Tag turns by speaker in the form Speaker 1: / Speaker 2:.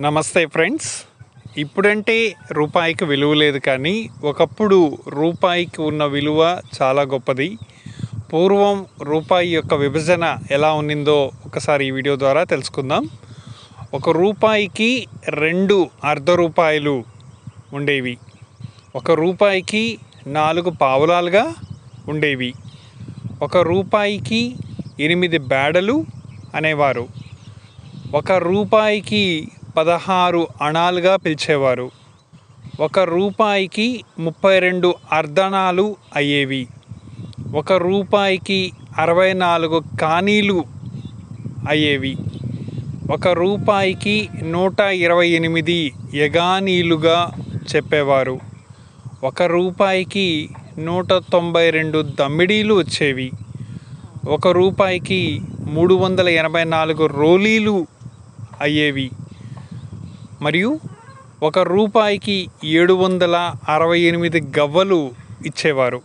Speaker 1: నమస్తే ఫ్రెండ్స్. ఇప్పుడంటే రూపాయికి విలువ లేదు కానీ ఒకప్పుడు రూపాయికి ఉన్న విలువ చాలా గొప్పది. పూర్వం రూపాయి యొక్క విభజన ఎలా ఉన్నిందో ఒకసారి ఈ వీడియో ద్వారా తెలుసుకుందాం. ఒక రూపాయికి రెండు అర్ధ రూపాయలు ఉండేవి. ఒక రూపాయికి నాలుగు పావులాలుగా ఉండేవి. ఒక రూపాయికి ఎనిమిది బేడలు అనేవారు. ఒక రూపాయికి పదహారు అణాలుగా పిలిచేవారు. ఒక రూపాయికి ముప్పై రెండు అర్ధనాలు అయ్యేవి. ఒక రూపాయికి అరవై నాలుగు కానీలు అయ్యేవి. ఒక రూపాయికి నూట ఇరవై ఎనిమిది యగానీలుగా చెప్పేవారు. ఒక రూపాయికి నూట తొంభై రెండు దమ్మిడీలు వచ్చేవి. ఒక రూపాయికి మూడు వందల ఎనభై నాలుగు రోలీలు అయ్యేవి. మరియు ఒక రూపాయికి ఏడు వందల అరవై ఎనిమిది గవ్వలు ఇచ్చేవారు.